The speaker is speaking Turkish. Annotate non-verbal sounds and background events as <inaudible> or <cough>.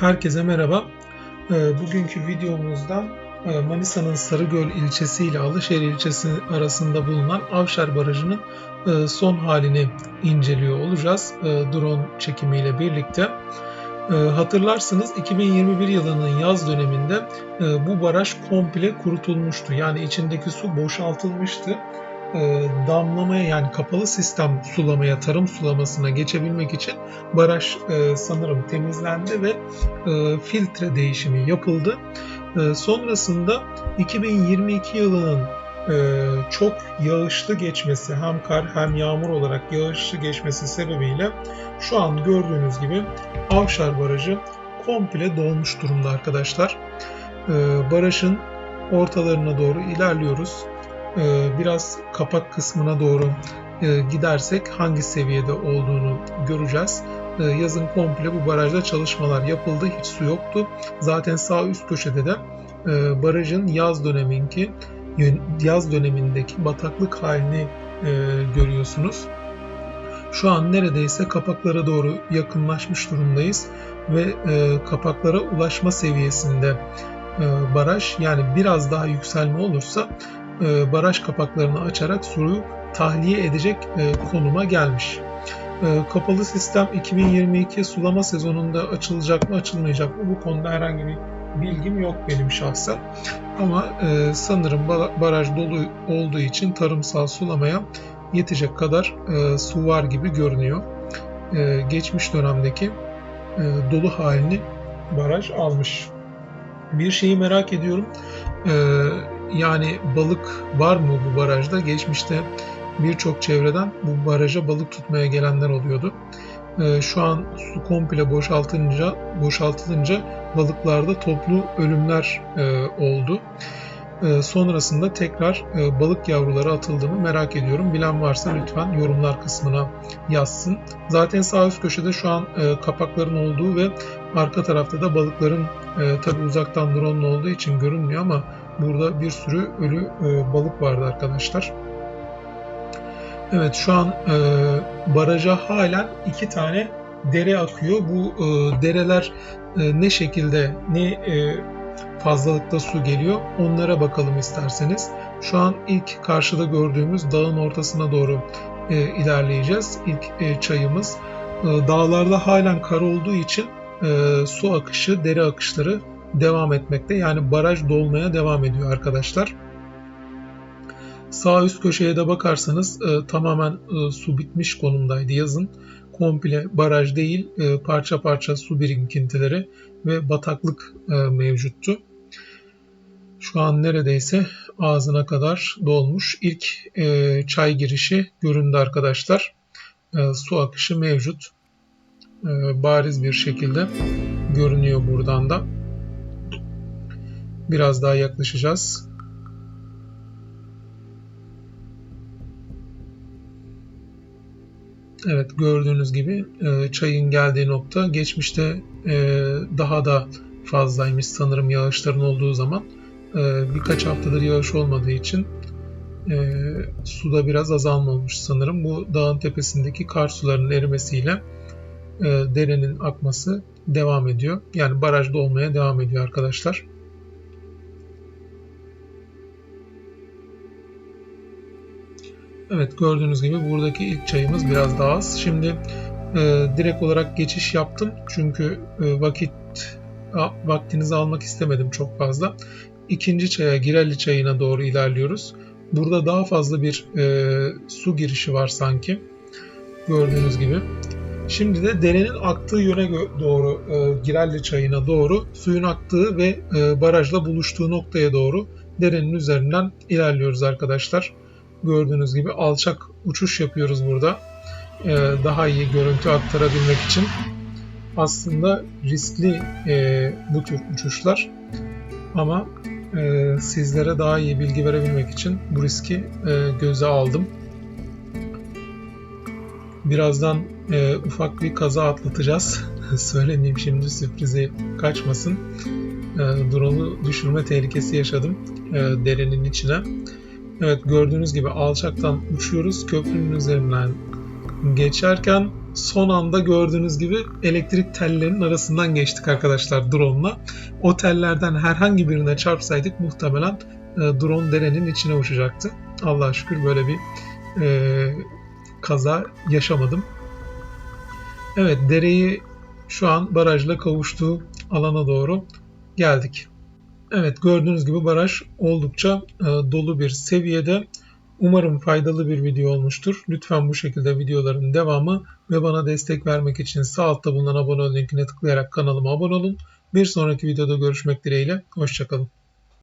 Herkese merhaba. Ee, Bugünkü videomuzda e, Manisa'nın Sarıgöl ilçesi ile Alışehir ilçesi arasında bulunan Avşar Barajı'nın e, son halini inceliyor olacağız e, drone çekimiyle birlikte. Hatırlarsınız 2021 yılının yaz döneminde bu baraj komple kurutulmuştu. Yani içindeki su boşaltılmıştı. E, Damlamaya yani kapalı sistem sulamaya, tarım sulamasına geçebilmek için baraj e, sanırım temizlendi ve e, filtre değişimi yapıldı. Sonrasında 2022 yılının çok yağışlı geçmesi hem kar hem yağmur olarak yağışlı geçmesi sebebiyle şu an gördüğünüz gibi Avşar Barajı komple dolmuş durumda arkadaşlar. Barajın ortalarına doğru ilerliyoruz. E, biraz kapak kısmına doğru e, gidersek hangi seviyede olduğunu göreceğiz. E, yazın komple bu barajda çalışmalar yapıldı. Hiç su yoktu. Zaten sağ üst köşede de e, barajın yaz döneminki yaz dönemindeki bataklık halini e, görüyorsunuz. Şu an neredeyse kapaklara doğru yakınlaşmış durumdayız ve kapaklara ulaşma seviyesinde baraj yani biraz daha yükselme olursa e, baraj kapaklarını açarak suyu tahliye edecek e, konuma gelmiş. E, kapalı sistem 2022 sulama sezonunda açılacak mı açılmayacak mı bu konuda herhangi bir bilgim yok benim şahsen. Ama sanırım baraj dolu olduğu için tarımsal sulamaya yetecek kadar su var gibi görünüyor. Geçmiş dönemdeki dolu halini baraj almış. Bir şeyi merak ediyorum. Yani balık var mı bu barajda? Geçmişte birçok çevreden bu baraja balık tutmaya gelenler oluyordu. Ee, şu an su komple boşaltınca, boşaltılınca balıklarda toplu ölümler e, oldu. E, sonrasında tekrar e, balık yavruları atıldı mı merak ediyorum. Bilen varsa lütfen yorumlar kısmına yazsın. Zaten sağ üst köşede şu an e, kapakların olduğu ve arka tarafta da balıkların tabi uzaktan drone olduğu için görünmüyor ama burada bir sürü ölü e, balık vardı arkadaşlar. Evet şu an e, baraja halen iki tane dere akıyor. Bu e, dereler e, ne şekilde ne e, fazlalıkta su geliyor onlara bakalım isterseniz. Şu an ilk karşıda gördüğümüz dağın ortasına doğru e, ilerleyeceğiz. İlk e, çayımız. E, dağlarda halen kar olduğu için e, su akışı, dere akışları devam etmekte. Yani baraj dolmaya devam ediyor arkadaşlar. Sağ üst köşeye de bakarsanız e, tamamen e, su bitmiş konumdaydı yazın. Komple baraj değil e, parça parça su birikintileri ve bataklık e, mevcuttu. Şu an neredeyse ağzına kadar dolmuş. İlk e, çay girişi göründü arkadaşlar. E, su akışı mevcut. E, bariz bir şekilde görünüyor buradan da. Biraz daha yaklaşacağız. Evet gördüğünüz gibi e, çayın geldiği nokta geçmişte e, daha da fazlaymış sanırım yağışların olduğu zaman. E, birkaç haftadır yağış olmadığı için suda biraz azalma olmuş sanırım. Bu dağın tepesindeki kar sularının erimesiyle derenin akması devam ediyor. Yani baraj dolmaya devam ediyor arkadaşlar. Evet gördüğünüz gibi buradaki ilk çayımız biraz daha az. Şimdi e, direkt olarak geçiş yaptım. Çünkü e, vakit a, vaktinizi almak istemedim çok fazla. İkinci çaya Girelli çayına doğru ilerliyoruz. Burada daha fazla bir e, su girişi var sanki. Gördüğünüz gibi. Şimdi de derenin aktığı yöne doğru e, Girelli çayına doğru suyun aktığı ve e, barajla buluştuğu noktaya doğru derenin üzerinden ilerliyoruz arkadaşlar gördüğünüz gibi alçak uçuş yapıyoruz burada. Ee, daha iyi görüntü aktarabilmek için. Aslında riskli e, bu tür uçuşlar ama e, sizlere daha iyi bilgi verebilmek için bu riski e, göze aldım. Birazdan e, ufak bir kaza atlatacağız. <laughs> Söylemeyeyim şimdi sürprizi kaçmasın. E, drone'u düşürme tehlikesi yaşadım e, derenin içine. Evet gördüğünüz gibi alçaktan uçuyoruz. Köprünün üzerinden geçerken son anda gördüğünüz gibi elektrik tellerinin arasından geçtik arkadaşlar drone'la. O tellerden herhangi birine çarpsaydık muhtemelen e, drone derenin içine uçacaktı. Allah'a şükür böyle bir e, kaza yaşamadım. Evet dereyi şu an barajla kavuştuğu alana doğru geldik. Evet gördüğünüz gibi baraj oldukça e, dolu bir seviyede. Umarım faydalı bir video olmuştur. Lütfen bu şekilde videoların devamı ve bana destek vermek için sağ altta bulunan abone ol linkine tıklayarak kanalıma abone olun. Bir sonraki videoda görüşmek dileğiyle. Hoşçakalın.